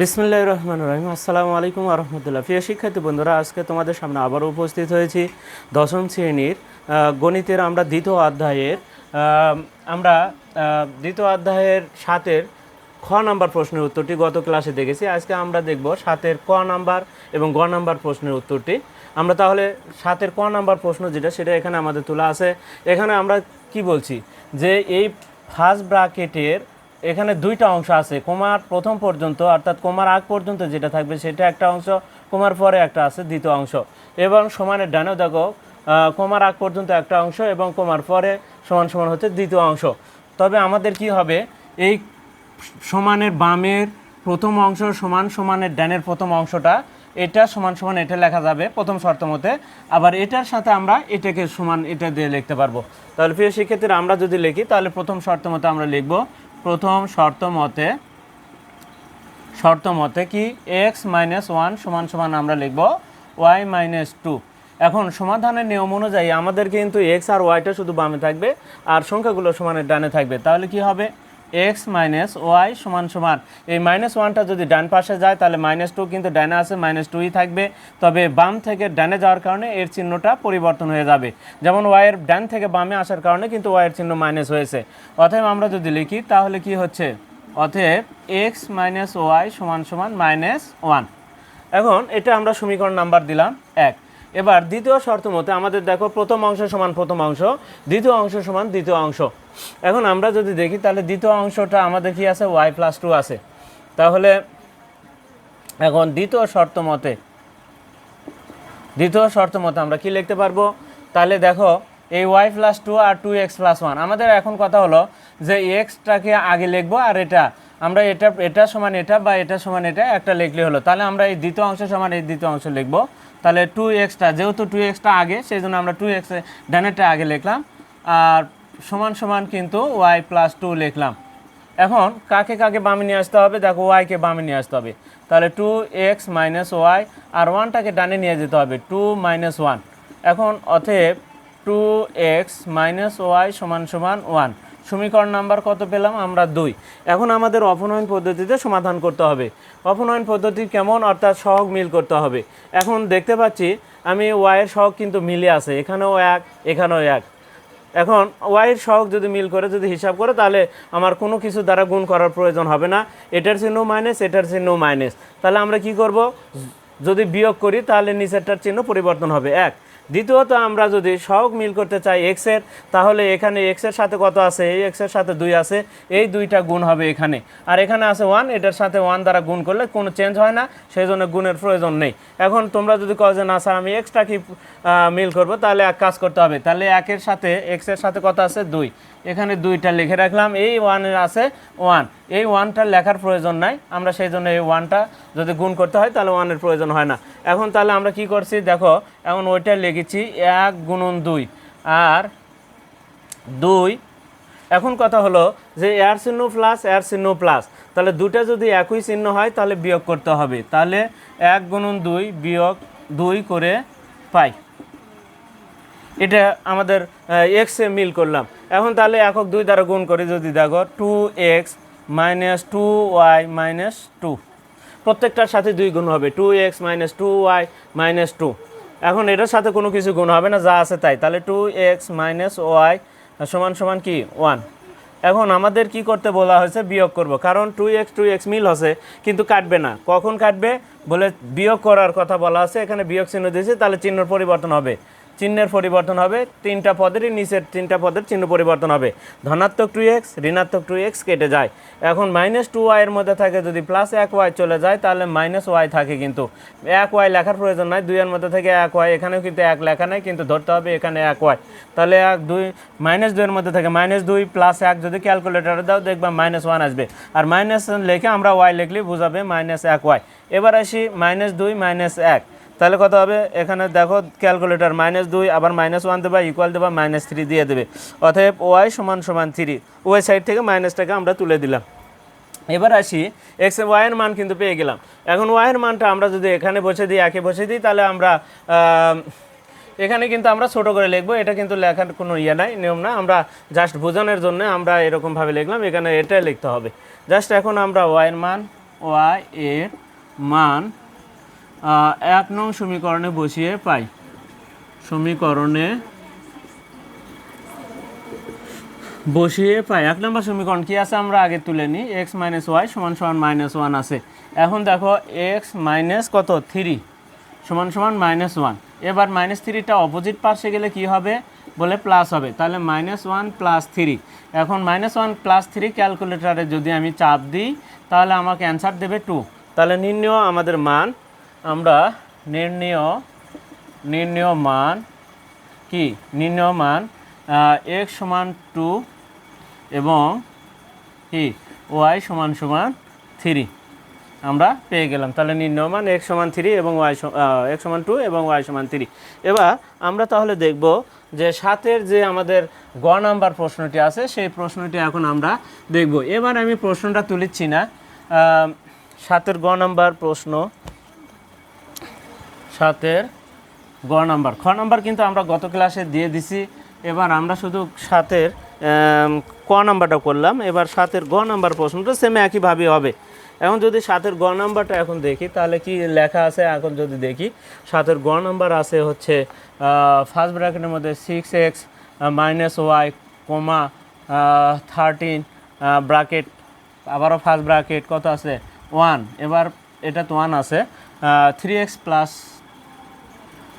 বিসমুল্লাহ রহমান রহিম আসসালামু আলাইকুম রহমতুল্লাহ। প্রিয় শিক্ষার্থী বন্ধুরা, আজকে তোমাদের সামনে আবারও উপস্থিত হয়েছি দশম শ্রেণির গণিতের আমরা দ্বিতীয় অধ্যায়ের আমরা দ্বিতীয় অধ্যায়ের সাতের খ নাম্বার প্রশ্নের উত্তরটি গত ক্লাসে দেখেছি। আজকে আমরা দেখব সাতের ক নাম্বার এবং গ নাম্বার প্রশ্নের উত্তরটি। আমরা তাহলে সাতের ক নাম্বার প্রশ্ন যেটা, সেটা এখানে আমাদের তোলা আছে। এখানে আমরা কি বলছি? যে এই ফার্স্ট ব্রাকেটের এখানে দুইটা অংশ আছে, কোমার প্রথম পর্যন্ত, অর্থাৎ কোমার আগ পর্যন্ত যেটা থাকবে সেটা একটা অংশ, কোমার পরে একটা আছে দ্বিতীয় অংশ। এবং সমানের ডানেও দেখো কোমার আগ পর্যন্ত একটা অংশ এবং কোমার পরে সমান সমান হচ্ছে দ্বিতীয় অংশ। তবে আমাদের কি হবে, এই সমানের বামের প্রথম অংশ সমান সমানের ডানের প্রথম অংশটা, এটা সমান সমান এটা লেখা যাবে প্রথম শর্ত মতে, আবার এটার সাথে আমরা এটাকে সমান এটা দিয়ে লিখতে পারব। তাহলে প্রিয় শিক্ষার্থীরা, আমরা যদি লিখি, তাহলে প্রথম শর্ত মতে আমরা লিখব প্রথম শর্ত মতে শর্ত মতে কি এক্স মাইনাস ওয়ান সমান সমান আমরা লিখব ওয়াই মাইনাস টু এখন সমাধানের নিয়ম অনুযায়ী আমাদের কিন্তু এক্স আর ওয়াইটা শুধু বামে থাকবে আর সংখ্যাগুলো সমানের ডানে থাকবে। তাহলে কি হবে? এক্স মাইনাস ওয়াই সমান সমান। এই মাইনাস ওয়ানটা যদি ডান পাশে যায়, তাহলে মাইনাস টু কিন্তু ডানে আছে, মাইনাস টুই থাকবে। তবে বাম থেকে ডানে যাওয়ার কারণে এর চিহ্নটা পরিবর্তন হয়ে যাবে। যেমন ওয়াইয়ের ডান থেকে বামে আসার কারণে কিন্তু ওয়াইয়ের চিহ্ন মাইনাস হয়েছে। অতএব আমরা যদি লিখি, তাহলে কি হচ্ছে? অতএব এক্স মাইনাস ওয়াই সমান সমান মাইনাস ওয়ান। এখন এটা আমরা সমীকরণ নাম্বার দিলাম এক। এবার দ্বিতীয় শর্ত মতে আমাদের দেখো প্রথম অংশ সমান প্রথম অংশ, দ্বিতীয় অংশ সমান দ্বিতীয় অংশ। এখন আমরা যদি দেখি, তাহলে দ্বিতীয় অংশটা আমাদের কি আছে? ওয়াই প্লাস টু আছে। তাহলে এখন দ্বিতীয় শর্ত মতে, দ্বিতীয় শর্ত মতে আমরা কি লিখতে পারব? তাহলে দেখো, এই ওয়াই প্লাস টু আর টু এক্স প্লাস ওয়ান আমাদের এখন কথা হলো যে এক্সটাকে আগে লিখব আর এটা। আমরা এটা এটা সমান এটা বা এটা সমান এটা একটা লিখলে হলো। তাহলে আমরা এই দ্বিতীয় অংশ সমান এই দ্বিতীয় অংশ লিখব। তাহলে টু এক্সটা যেহেতু টু এক্সটা আগে সেই জন্য আমরা টু এক্স ডানেরটা আগে লিখলাম, আর সমান সমান কিন্তু ওয়াই প্লাস টু লিখলাম। এখন কাকে কাকে বামে নিয়ে আসতে হবে? দেখো ওয়াইকে বামে নিয়ে আসতে হবে। তাহলে টু এক্স মাইনাস ওয়াই আর ওয়ানটাকে ডানে নিয়ে যেতে হবে টু মাইনাস ওয়ান এখন অতএব টু এক্স মাইনাস ওয়াই সমান সমান ওয়ান সমীকরণ নাম্বার কত পেলাম? আমরা দুই। এখন আমাদের অপনয়ন পদ্ধতিতে সমাধান করতে হবে। অপনয়ন পদ্ধতি কেমন? অর্থাৎ সহগ মিল করতে হবে। এখন দেখতে পাচ্ছি, আমি ওয়াইয়ের সহগ কিন্তু মিলে আছে। এখানেও এক এখানেও এক। এখন ওয়াইয়ের সহগ যদি মিল করে, যদি হিসাব করে, তাহলে আমার কোনো কিছু দ্বারা গুণ করার প্রয়োজন হবে না। এটার চিহ্ন মাইনাস এটার চিহ্ন মাইনাস তাহলে আমরা কি করব? যদি বিয়োগ করি, তাহলে নিচেরটার চিহ্ন পরিবর্তন হবে। এক। দ্বিতীয়ত আমরা যদি সহগ মিল করতে চাই এক্সের তাহলে এখানে এক্সের সাথে কত আছে? এই এক্সের সাথে দুই আছে, এই দুইটা গুণ হবে এখানে। আর এখানে আছে ওয়ান এটার সাথে ওয়ান দ্বারা গুণ করলে কোনো চেঞ্জ হয় না সেই জন্য গুণের প্রয়োজন নেই। এখন তোমরা যদি কও যে, না স্যার আমি এক্সটা কি মিল করব? তাহলে এক কাজ করতে হবে। তাহলে একের সাথে এক্সের সাথে কত আছে? দুই। এখানে দুইটা লিখে রাখলাম, এই ওয়ানের আছে ওয়ান এই ওয়ানটা লেখার প্রয়োজন নাই, আমরা সেই জন্য এই ওয়ানটা যদি গুণ করতে হয়, তাহলে ওয়ানের প্রয়োজন হয় না। এখন তাহলে আমরা কি করছি, দেখো, এখন ওইটা লিখেছি এক গুণন দুই, আর দুই। এখন কথা হলো যে এয়ার চিহ্ন প্লাস এয়ার চিহ্ন প্লাস তাহলে দুটা যদি একই চিহ্ন হয়, তাহলে বিয়োগ করতে হবে। তাহলে এক গুণন দুই বিয়োগ দুই করে পাই। এটা আমাদের এক্সে মিল করলাম। এখন তাহলে একক দুই দ্বারা গুণ করে যদি দেখো two X minus two Y minus two প্রত্যেকটার সাথে দুই গুণ হবে two X minus two Y minus two এখন এটার সাথে কোনো কিছু গুণ হবে না, যা আছে তাই। তাহলে টু এক্স মাইনাস ওয়াই সমান সমান কি? ওয়ান এখন আমাদের কি করতে বলা হয়েছে? বিয়োগ করব। কারণ টু এক্স টু এক্স মিল হচ্ছে, কিন্তু কাটবে না। কখন কাটবে? বলে বিয়োগ করার কথা বলা আছে, এখানে বিয়োগ চিহ্ন দিয়েছে, তাহলে চিহ্ন পরিবর্তন হবে। চিহ্নের পরিবর্তন হবে, তিনটা পদেরই নিচের তিনটা পদের চিহ্ন পরিবর্তন হবে। ধনাত্মক টু এক্স ঋণাত্মক টু এক্স কেটে যায়। এখন মাইনাস টু ওয়াইয়ের মধ্যে থাকে, যদি প্লাস এক ওয়াই চলে যায়, তাহলে মাইনাস ওয়াই থাকে কিন্তু। এক ওয়াই লেখার প্রয়োজন নাই, দুইয়ের মধ্যে থেকে এক ওয়াই এখানেও কিন্তু এক লেখা নাই, কিন্তু ধরতে হবে এখানে এক ওয়াই তাহলে এক, দুই মাইনাস দুইয়ের মধ্যে থাকে মাইনাস দুই প্লাস এক, যদি ক্যালকুলেটারে দাও, দেখবা মাইনাস ওয়ান আসবে। আর মাইনাস লেখে আমরা ওয়াই লিখলে বোঝাবে মাইনাস এক ওয়াই এবার আসি মাইনাস দুই মাইনাস এক। তাহলে কত হবে? এখানে দেখো ক্যালকুলেটর মাইনাস দুই, আবার মাইনাস ওয়ান দেবা ইকুয়াল দেবা মাইনাস থ্রি দিয়ে দেবে। অতএব ওয়াই সমান সমান থ্রি ওয়াই সাইড থেকে মাইনাসটাকে আমরা তুলে দিলাম। এবার আসি এক্স ওয়াইয়ের মান কিন্তু পেয়ে গেলাম। এখন ওয়াইয়ের মানটা আমরা যদি এখানে বসে দিই, একে বসে দিই, তাহলে আমরা এখানে কিন্তু আমরা ছোট করে লিখব। এটা কিন্তু লেখার কোনো ইয়ে নাই, নিয়ম না আমরা জাস্ট বোঝানোর জন্য আমরা এরকমভাবে লিখলাম। এখানে এটাই লিখতে হবে। জাস্ট এখন আমরা ওয়াইয়ের মান ওয়াই এর মান এক নং সমীকরণে বসিয়ে পাই। সমীকরণে বসিয়ে পাই। এক নম্বর সমীকরণ কি আছে? আমরা আগে তুলে নিই। এক্স মাইনাস ওয়াই সমান সমান মাইনাস ওয়ান আছে। এখন দেখো এক্স মাইনাস কত? থ্রি সমান সমান মাইনাস ওয়ান এবার মাইনাস থ্রিটা অপোজিট পার্শ্বে গেলে কি হবে? বলে প্লাস হবে। তাহলে মাইনাস ওয়ান প্লাস থ্রি এখন মাইনাস ওয়ান প্লাস থ্রি ক্যালকুলেটারে যদি আমি চাপ দিই, তাহলে আমাকে অ্যান্সার দেবে টু তাহলে নির্ণয় আমাদের মান আমরা নির্ণয় নির্ণয় মান কি? নির্ণয় মান এক্স সমান টু এবং কি? ওয়াই সমান সমান থ্রি আমরা পেয়ে গেলাম। তাহলে নির্ণয় মান এক্স সমান থ্রি এবং ওয়াই এক্স সমান টু এবং ওয়াই সমান থ্রি এবার আমরা তাহলে দেখব যে সাতের যে আমাদের গ নাম্বার প্রশ্নটি আছে, সেই প্রশ্নটি এখন আমরা দেখব। এবার আমি প্রশ্নটা তুলিচ্ছি না। সাতের গ নাম্বার প্রশ্ন। সাতের গ নাম্বার। খ নাম্বার কিন্তু আমরা গত ক্লাসে দিয়ে দিছি। এবার আমরা শুধু সাতের ক নাম্বারটা করলাম। এবার সাতের গ নাম্বার প্রশ্নটা সেম একইভাবে হবে। এখন যদি সাতের গ নাম্বারটা এখন দেখি, তাহলে কি লেখা আছে? এখন যদি দেখি, সাতের গ নাম্বার আছে হচ্ছে ফার্স্ট ব্র্যাকেটের মধ্যে six X minus Y comma thirteen bracket আবারও ফার্স্ট ব্র্যাকেট কত আছে? ওয়ান এবার এটা তো ওয়ান আছে। Three X plus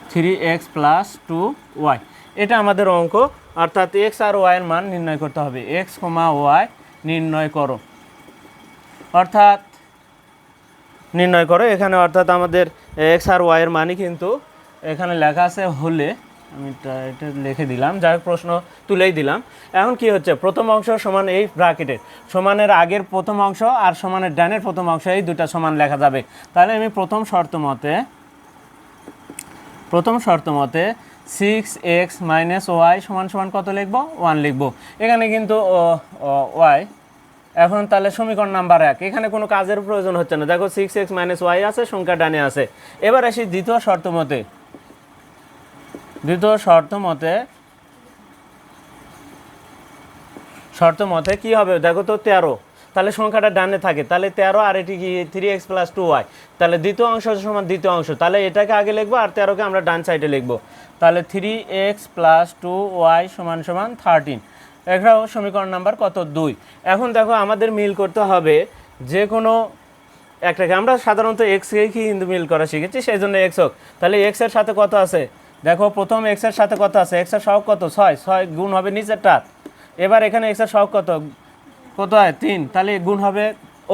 three X plus two Y. এটা আমাদের অঙ্ক, অর্থাৎ এক্স আর ওয়াইয়ের মান নির্ণয় করতে হবে। এক্স কমা ওয়াই নির্ণয় করো। অর্থাৎ নির্ণয় করো, এখানে অর্থাৎ আমাদের এক্স আর ওয়াইয়ের মানই কিন্তু এখানে লেখা আছে হলে। আমি এটা- লিখে দিলাম, যাই প্রশ্ন তুলেই দিলাম। এখন কি হচ্ছে? প্রথম অংশ সমান এই ব্রাকেটের সমানের আগের প্রথম অংশ আর সমানের ডানের প্রথম অংশ, এই দুটা সমান লেখা যাবে। তাহলে আমি প্রথম শর্ত মতে প্রথম শর্ত মতে সিক্স এক্স মাইনাস ওয়াই সমান সমান কত লিখব? ওয়ান লিখব। এখানে কিন্তু ওয়াই এখন তাহলে সমীকরণ নাম্বার এক। এখানে কোনো কাজের প্রয়োজন হচ্ছে না। দেখো সিক্স এক্স মাইনাস ওয়াই আছে, সংখ্যা ডানে আছে। এবার আসি দ্বিতীয় শর্ত মতে। দ্বিতীয় শর্ত মতে শর্ত মতে কি হবে? দেখো তো তেরো। তাহলে সংখ্যাটা ডানে থাকে। তাহলে তেরো আর এটি কি three X plus two Y তাহলে দ্বিতীয় অংশ সমান দ্বিতীয় অংশ। তাহলে এটাকে আগে লিখব আর তেরোকে আমরা ডান সাইডে লিখব। তাহলে three X plus two Y সমান সমান থার্টিন এখানেও সমীকরণ নাম্বার কত? দুই। এখন দেখো আমাদের মিল করতে হবে যে কোনো একটাকে আমরা সাধারণত এক্সকেই কি কিন্তু মিল করা শিখেছি, সেই জন্য এক্স হোক। তাহলে এক্সের সাথে কত আছে? দেখো প্রথম এক্সের সাথে কত আছে? এক্সের সহগ কত? ছয়। ছয় গুণ হবে নিচেরটা। এবার এখানে এক্সের সহগ কত? কত হয় তিন। তাহলে গুণ হবে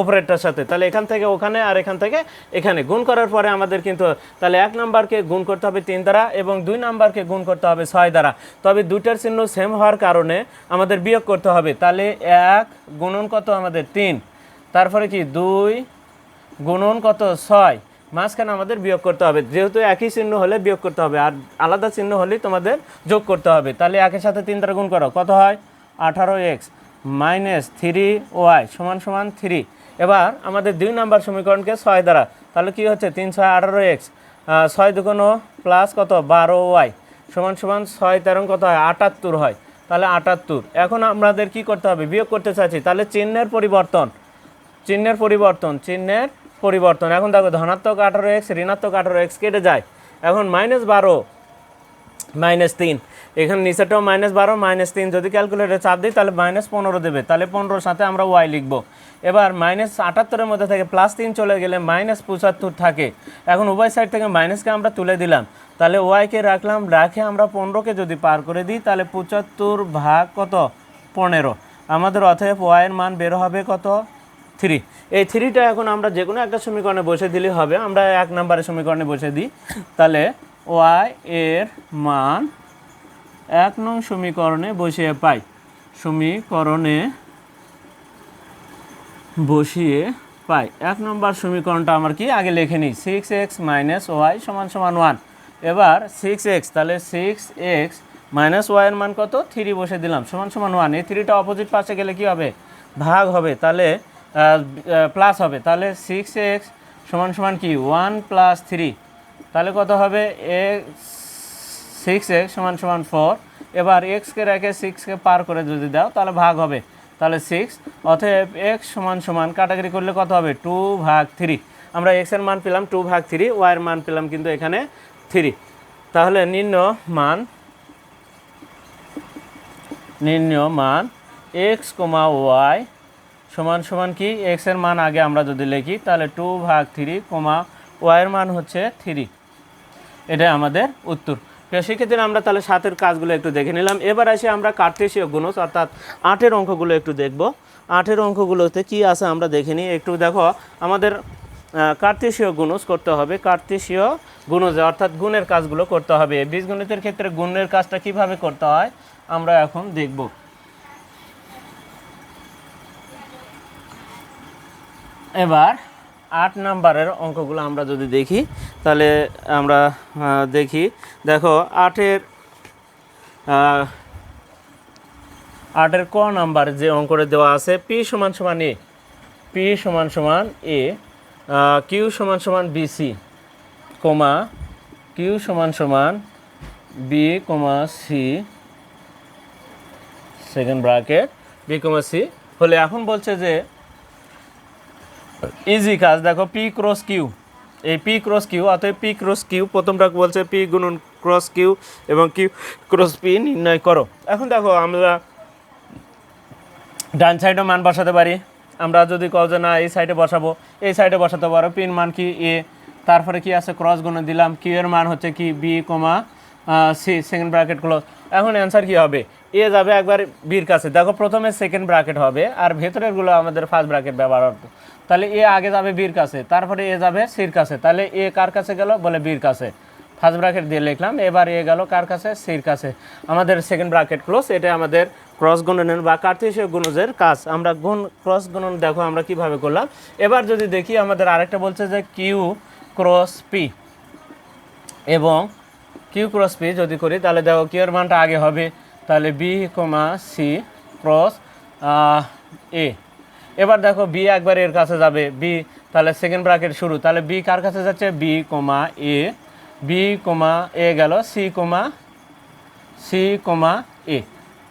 ওপরেরটার সাথে। তাহলে এখান থেকে ওখানে আর এখান থেকে এখানে। গুণ করার পরে আমাদের কিন্তু, তাহলে এক নাম্বারকে গুণ করতে হবে তিন দ্বারা এবং দুই নাম্বারকে গুণ করতে হবে ছয় দ্বারা। তবে দুইটার চিহ্ন সেম হওয়ার কারণে আমাদের বিয়োগ করতে হবে। তাহলে এক গুণন কত আমাদের? তিন। তারপরে কি? দুই গুণন কত? ছয়। মাঝখানে আমাদের বিয়োগ করতে হবে। যেহেতু একই চিহ্ন হলে বিয়োগ করতে হবে। আর আলাদা চিহ্ন হলেই তোমাদের যোগ করতে হবে। তাহলে একের সাথে তিন দ্বারা গুণ করো। কত হয়? আঠারো এক্স। মাইনাস থ্রি ওয়াই সমান সমান থ্রি এবার আমাদের দুই নাম্বার সমীকরণকে ছয় দ্বারা, তাহলে কি হচ্ছে? তিন ছয় আঠারো এক্স ছয় দুগুণ প্লাস কত? বারো ওয়াই সমান সমান ছয় তেরো কত হয়? আটাত্তর হয়। তাহলে আটাত্তর। এখন আমাদের কি করতে হবে? বিয়োগ করতে চাচ্ছি তাহলে চিহ্নের পরিবর্তন চিহ্নের পরিবর্তন চিহ্নের পরিবর্তন। এখন দেখো, ধনাত্মক আঠারো এক্স ঋণাত্মক আঠারো এক্স কেটে যায়। এখন মাইনাস বারো মাইনাস তিন। এখানে নিচেটাও মাইনাস বারো মাইনাস তিন। যদি ক্যালকুলেটরে চাপ দিই, তাহলে মাইনাস পনেরো দেবে। তাহলে পনেরোর সাথে আমরা ওয়াই লিখব। এবার মাইনাস আটাত্তরের মধ্যে থেকে প্লাস তিন চলে গেলে মাইনাস পঁচাত্তর থাকে। এখন উভয় সাইড থেকে মাইনাসকে আমরা তুলে দিলাম। তাহলে ওয়াইকে রাখলাম, রাখে আমরা পনেরোকে যদি পার করে দিই, তাহলে পঁচাত্তর ভাগ কত? পনেরো। আমাদের অতএব ওয়াইয়ের মান বের হবে কত? থ্রি এই থ্রিটা এখন আমরা যে কোনো একটা সমীকরণে বসে দিলে হবে। আমরা এক নম্বরের সমীকরণে বসে দিই। তাহলে ওয়াই এর মান এক নং সমীকরণে বসিয়ে পাই। সমীকরণে বসিয়ে পাই। এক নম্বর সমীকরণটা আমার কি? আগে লিখে নিই। সিক্স এক্স মাইনাস ওয়াই সমান সমান ওয়ান এবার সিক্স এক্স তাহলে সিক্স এক্স মাইনাস ওয়াইয়ের মান কত? থ্রি বসে দিলাম। সমান সমান ওয়ান এই থ্রিটা অপোজিট পাশে গেলে কি হবে? ভাগ হবে। তাহলে প্লাস হবে। তাহলে সিক্স এক্স সমান সমান কি? ওয়ান প্লাস থ্রি তাহলে কত হবে? এক্স সিক্স এক্স সমান সমান ফোর এবার এক্সকে রেখে সিক্সকে পার করে যদি দাও, তাহলে ভাগ হবে। তাহলে সিক্স অতএব এক্স সমান সমান কাটাকাটি করলে কত হবে? টু ভাগ থ্রি আমরা এক্সের মান পেলাম টু ভাগ থ্রি ওয়াইয়ের মান পেলাম কিন্তু এখানে থ্রি তাহলে নিম্ন মান নিম্ন মান এক্স কমা ওয়াই সমান সমান কি? এক্সের মান আগে আমরা যদি লিখি, তাহলে টু ভাগ থ্রি কমা ওয়াইয়ের মান হচ্ছে থ্রি এটাই আমাদের উত্তর। সেক্ষেত্রে আমরা তাহলে সাতের কাজগুলো একটু দেখে নিলাম। এবার আসি আমরা কার্টেশীয় গুণজ, অর্থাৎ আটের অঙ্কগুলো একটু দেখব। আটের অঙ্কগুলোতে কি আছে আমরা দেখে নিই। একটু দেখো, আমাদের কার্তেশীয় গুণজ করতে হবে। কার্তেশীয় গুণজ, অর্থাৎ গুণের কাজগুলো করতে হবে। বীজগণিতের ক্ষেত্রে গুণের কাজটা কীভাবে করতে হয়, আমরা এখন দেখব। এবার আট নাম্বারের অঙ্কগুলো আমরা যদি দেখি, তাহলে আমরা দেখি। দেখো, আটের আটের ক নাম্বার যে অঙ্কটা দেওয়া আছে, পি সমান সমান এ, পি সমান সমান এ কিউ সমান সমান বিসি কমা কিউ সমান সমান B comma C, second bracket B comma C. হলে এখন বলছে যে ইজি কাজ দেখো পি ক্রস কিউ এই পি ক্রস কিউ অতএব পি ক্রস কিউ প্রথমটা বলছে পি গুণন ক্রস কিউ এবং কিউ ক্রস পি নির্ণয় করো। এখন দেখো, আমরা ডান সাইডে মান বসাতে পারি। আমরা যদি কও যে না, এই সাইডে বসাবো, এই সাইডে বসাতে পারো। পিন মান কি এ তারপরে কি আছে? ক্রস গুণ দিলাম। কিউ এর মান হচ্ছে কি B comma C second bracket close এখন অ্যান্সার কি হবে? এ যাবে একবার বির কাছে। দেখো, প্রথমে সেকেন্ড ব্র্যাকেট হবে আর ভেতরেরগুলো আমাদের ফার্স্ট ব্র্যাকেট ব্যবহার তাহলে এ আগে যাবে বির কাছে, তারপরে এ যাবে সির কাছে। তাহলে এ কার কাছে গেল? বলে বির কাছে। ফার্স্ট ব্র্যাকেট দিয়ে লিখলাম, এবার এ গেল কার কাছে? সির কাছে। আমাদের সেকেন্ড ব্র্যাকেট ক্লোজ এটা আমাদের ক্রস গুণনের বা কার্তেশীয় গুণজের কাজ। আমরা গুণ ক্রস গুণন দেখো আমরা কীভাবে করলাম। এবার যদি দেখি আমাদের আরেকটা বলছে যে কিউ ক্রস পি এবং কিউ ক্রস পি যদি করি, তাহলে দেখো কিউ এর মানটা আগে হবে। তাহলে B comma C cross A এবার দেখো বি একবার এর কাছে যাবে। বি তাহলে সেকেন্ড ব্র্যাকেট শুরু। তাহলে বি কার কাছে যাচ্ছে? B comma A B comma এ গেল। সি কমা সি কমা এ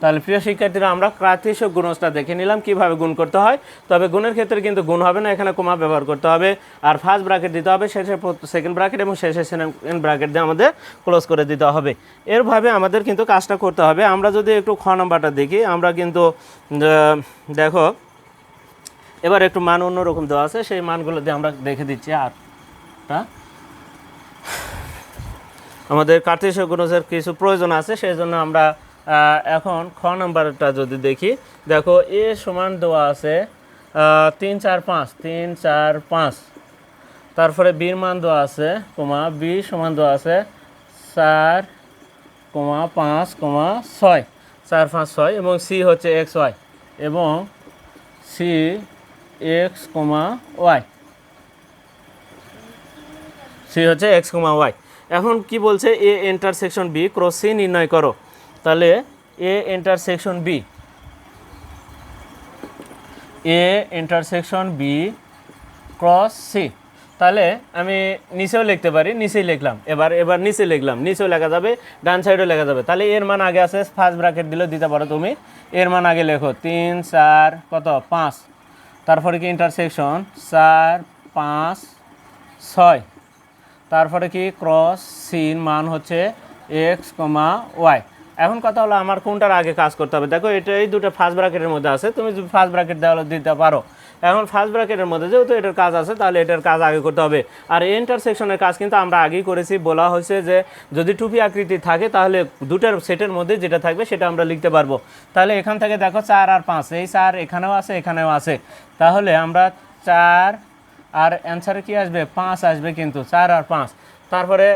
তাহলে প্রিয় শিক্ষার্থীরা, আমরা প্রাতিশক গুণজটা দেখে নিলাম, কীভাবে গুণ করতে হয়। তবে গুণের ক্ষেত্রে কিন্তু গুণ হবে না, এখানে কমা ব্যবহার করতে হবে। আর ফার্স্ট ব্র্যাকেট দিতে হবে, শেষে সেকেন্ড ব্র্যাকেট এবং শেষে সেকেন্ড ব্র্যাকেট দিয়ে আমাদের ক্লোজ করে দিতে হবে। এরভাবে আমাদের কিন্তু কাজটা করতে হবে। আমরা যদি একটু খ নম্বরটা দেখি, আমরা কিন্তু দেখো এবার একটু মান অন্যরকম দেওয়া আছে, সেই মানগুলো দিয়ে আমরা দেখে দিচ্ছি আটটা। আমাদের কার্তেশীয় গুণজের কিছু প্রয়োজন আছে, সেই জন্য আমরা এখন খ নাম্বারটা যদি দেখি, দেখো, এ সমান দেওয়া আছে তিন চার পাঁচ, তিন চার পাঁচ। তারপরে বির মান দেওয়া আছে, কমা, বি সমান দেওয়া আছে, চার, কমা, পাঁচ, কমা, ছয়। চার, পাঁচ, ছয়, এবং সি হচ্ছে এক্স, ওয়াই, এবং C X comma Y C হচ্ছে এক্স কমা ওয়াই এখন কি বলছে? A intersection B cross C নির্ণয় করো। তাহলে A intersection B A intersection B cross C তাহলে আমি নিচেও লিখতে পারি, নিচেই লিখলাম। এবার এবার নিচে লিখলাম। নিচেও লেখা যাবে, ডান সাইডেও লেখা যাবে। তাহলে এর মান আগে আছে ফার্স্ট ব্র্যাকেট দিলেও দিতে পারো তুমি। এর মান আগে লেখো, তিন, চার, কত? পাঁচ। তারপরে কি ইন্টারসেকশন চার, পাঁচ, ছয়। তারপরে কি ক্রস সিন মান হচ্ছে এক্স কমা ওয়াই এখন কথা হলো আমার কোনটার আগে কাজ করতে হবে? দেখো এটা এই দুটো ফার্স্ট ব্র্যাকেটের মধ্যে আছে, তুমি ফার্স্ট ব্র্যাকেট দেওয়া দিতে পারো। এখন ফার্স্ট ব্র্যাকেটের মধ্যে যেহেতু এটার কাজ আছে, তাহলে এটার কাজ আগে করতে হবে। আর ইন্টারসেকশনের কাজ কিন্তু আমরা আগেই করেছি। বলা হয়েছে যে, যদি টুপি আকৃতি থাকে, তাহলে দুটার সেটের মধ্যে যেটা থাকবে সেটা আমরা লিখতে পারব। তাহলে এখান থেকে দেখো চার আর পাঁচ। এই চার এখানেও আছে এখানেও আছে। তাহলে আমরা চার, আর অ্যান্সারে কি আসবে? পাঁচ আসবে কিন্তু, চার আর পাঁচ। তারপরে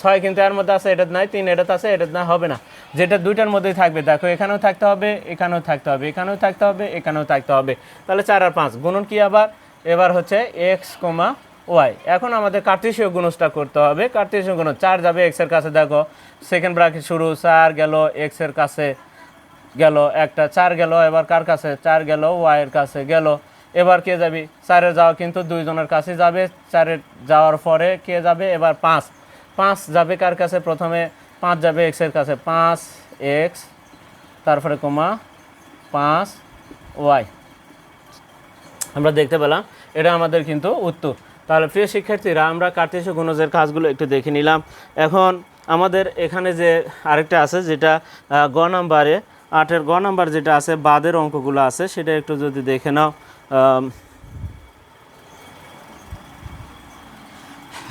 ছয় কিন্তু এর মধ্যে আছে, এটাতে নাই, তিন এটাতে আছে, এটাতে না, হবে না। যেটা দুইটার মধ্যেই থাকবে, দেখো, এখানেও থাকতে হবে, এখানেও থাকতে হবে, এখানেও থাকতে হবে, এখানেও থাকতে হবে। তাহলে চার আর পাঁচ, গুণন কি আবার? এবার হচ্ছে এক্স কমা ওয়াই এখন আমাদের কার্তেশীয় গুণসটা করতে হবে কার্তেশীয় গুণ চার যাবে এক্সের কাছে, দেখো সেকেন্ড ব্র্যাকেট শুরু, চার গেল এক্সের কাছে গেল একটা, চার গেল, এবার কার কাছে? চার গেল ওয়াইয়ের কাছে গেল। এবার কে যাবি? চারে যাওয়া কিন্তু দুইজনের কাছে যাবে চারের যাওয়ার পরে কে যাবে? এবার পাঁচ। পাঁচ যাবে কার কাছে? প্রথমে পাঁচ যাবে এক্সের কাছে। পাঁচ এক্স তারপরে কমা পাঁচ ওয়াই আমরা দেখতে পেলাম, এটা আমাদের কিন্তু উত্তর। তাহলে প্রিয় শিক্ষার্থীরা, আমরা কার্তেশীয় গুণজের কাজগুলো একটু দেখে নিলাম। এখন আমাদের এখানে যে আরেকটা আছে, যেটা গ নাম্বারে, আটের গ নাম্বার যেটা আছে, বাদের অঙ্কগুলো আছে, সেটা একটু যদি দেখে নাও।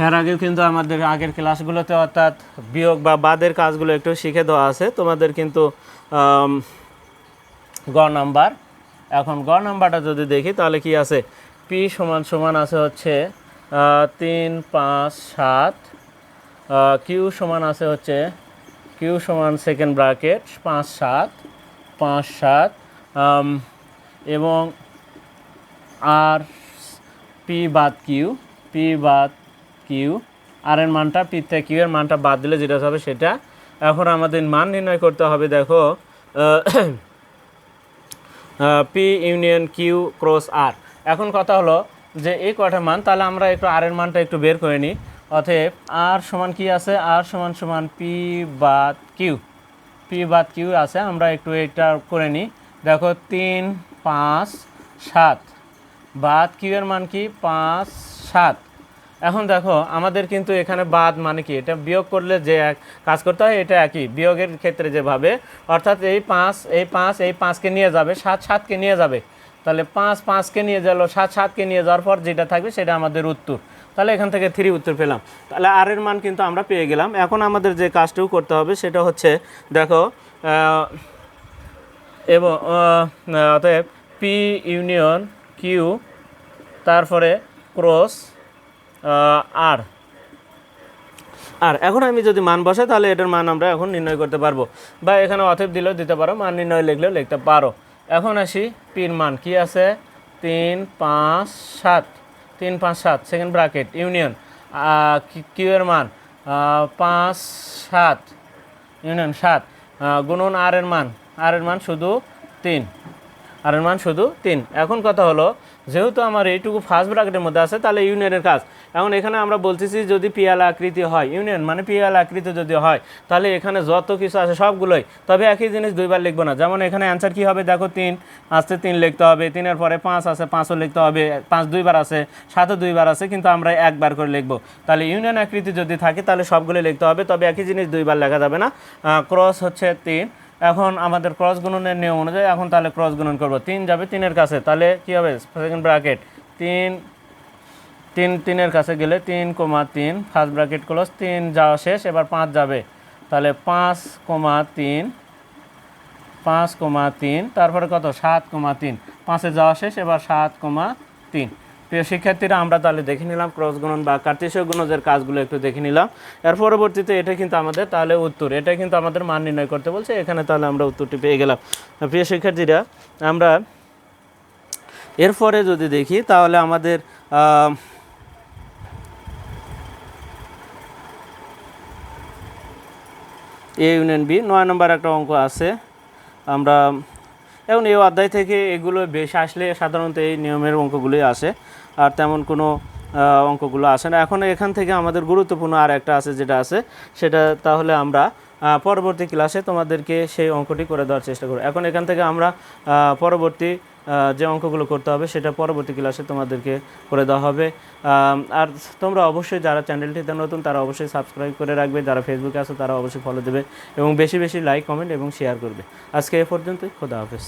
এর আগেও কিন্তু আমাদের আগের ক্লাসগুলোতে অর্থাৎ বিয়োগ বা বাদের কাজগুলো একটু শিখে দেওয়া আছে। তোমাদের কিন্তু গ নাম্বার। এখন গ নাম্বারটা যদি দেখি, তাহলে কি আছে? পি সমান সমান আছে হচ্ছে তিন, পাঁচ, সাত কিউ সমান আছে হচ্ছে কিউ সমান সেকেন্ড ব্র্যাকেট পাঁচ, সাত পাঁচ, সাত এবং আর পি বাদ কিউ পি বাদ কিউ আর এর মানটা পি থেকে কিউ এর মানটা বাদ দিলে যেটা হবে সেটা। এখন আমাদের মান নির্ণয় করতে হবে, দেখো P union Q cross R এখন কথা হলো যে এই কটা মান, তাহলে আমরা একটু আর এর মানটা একটু বের করে নিই। অতএব আর সমান কি আছে? আর সমান সমান পি বাদ কিউ পি বাদ কিউ আছে, আমরা একটু এটা করে নিই। দেখো, তিন, পাঁচ, সাত। বাদ কিউ এর মান কি? পাঁচ, সাত। এখন দেখো, আমাদের কিন্তু এখানে বাদ মানে কি? এটা বিয়োগ করলে যে এক কাজ করতে হয়, এটা একই। বিয়োগের ক্ষেত্রে যেভাবে, অর্থাৎ এই পাঁচ এই পাঁচ, এই পাঁচকে নিয়ে যাবে, সাত সাতকে নিয়ে যাবে। তাহলে পাঁচ পাঁচকে নিয়ে গেল, সাত সাতকে নিয়ে যাওয়ার পর যেটা থাকবে সেটা আমাদের উত্তর। তাহলে এখান থেকে থ্রি উত্তর পেলাম। তাহলে আর এর মান কিন্তু আমরা পেয়ে গেলাম। এখন আমাদের যে কাজটুকু করতে হবে সেটা হচ্ছে, দেখো এবং অতএব পি ইউনিয়ন কিউ তারপরে ক্রস আর। আর, এখন আমি যদি মান বসাই, তাহলে এটার মান আমরা এখন নির্ণয় করতে পারব। বা এখানে অথব দিলেও দিতে পারো, মান নির্ণয় লিখলেও লিখতে পারো। এখন আসি পির মান, কি আছে? তিন, পাঁচ, সাত। তিন, পাঁচ, সাত সেকেন্ড ব্রাকেট ইউনিয়ন কিউ এর মান? পাঁচ, সাত। ইউনিয়ন সাত। গুণন আর এর মান। আর এর মান শুধু তিন। আর এর মান শুধু তিন। এখন কথা হলো যেহেতু আমার এইটুকু ফার্স্ট ব্র্যাকেটের মধ্যে আছে, তাহলে ইউনিয়নের কাজ। এখন এখানে আমরা বলতেছি যদি পিয়াল আকৃতি হয় ইউনিয়ন মানে পিয়াল আকৃতি যদি হয়, তাহলে এখানে যত কিছু আছে সবগুলোই। তবে একই জিনিস দুইবার লিখব না। যেমন এখানে অ্যান্সার কি হবে? দেখো তিন, আসতে তিন লিখতে হবে। তিনের পরে পাঁচ আছে, পাঁচও লিখতে হবে। পাঁচ দুইবার আছে, সাতও দুইবার আছে, কিন্তু আমরা একবার করে লিখব। তাহলে ইউনিয়ন আকৃতি যদি থাকে, তাহলে সবগুলো লিখতে হবে। তবে একই জিনিস দুইবার লেখা যাবে না। ক্রস হচ্ছে তিন এখন আমাদের ক্রস গুণনের নিয়ম অনুযায়ী এখন তাহলে ক্রস গুণন করব। তিন যাবে তিনের কাছে, তাহলে কি হবে? সেকেন্ড ব্র্যাকেট তিন তিন, তিনের কাছে গেলে তিন কোমা তিন ফার্স্ট ব্র্যাকেট ক্লোজ তিন যাওয়া শেষ, এবার পাঁচ যাবে। তাহলে পাঁচ কোমা তিন, পাঁচ কোমা তিন, তারপরে কত? সাত কোমা তিন, পাঁচে যাওয়া শেষ, এবার সাত কোমা তিন। প্রিয় শিক্ষার্থীরা, আমরা তাহলে দেখে নিলাম ক্রস গুণন বা কার্তেশীয় গুণজের কাজগুলো একটু দেখে নিলাম। এর পরবর্তীতে এটা কিন্তু আমাদের তাহলে উত্তর, এটা কিন্তু আমাদের মান নির্ণয় করতে বলছে, এখানে তাহলে আমরা উত্তরটি পেয়ে গেলাম। প্রিয় শিক্ষার্থীরা, আমরা এরপরে যদি দেখি, তাহলে আমাদের এ ইউনিয়ন বি নয় নম্বর একটা অঙ্ক আছে। আমরা এখন এই অধ্যায় থেকে এগুলো বেশ আসলে সাধারণত এই নিয়মের অঙ্কগুলোই আসে, আর তেমন কোনো অঙ্কগুলো আসে না। এখন এখান থেকে আমাদের গুরুত্বপূর্ণ আর একটা আছে যেটা আছে, সেটা তাহলে আমরা পরবর্তী ক্লাসে তোমাদেরকে সেই অঙ্কটি করে দেওয়ার চেষ্টা করব। এখন এখান থেকে আমরা পরবর্তী যে অঙ্কগুলো করতে হবে সেটা পরবর্তী ক্লাসে তোমাদেরকে করে দেওয়া হবে। আর তোমরা অবশ্যই যারা চ্যানেলটিতে নতুন, তারা অবশ্যই সাবস্ক্রাইব করে রাখবে। যারা ফেসবুকে আছে, তারা অবশ্যই ফলো দেবে এবং বেশি বেশি লাইক কমেন্ট এবং শেয়ার করবে। আজকে এ পর্যন্তই। খোদা হাফেজ।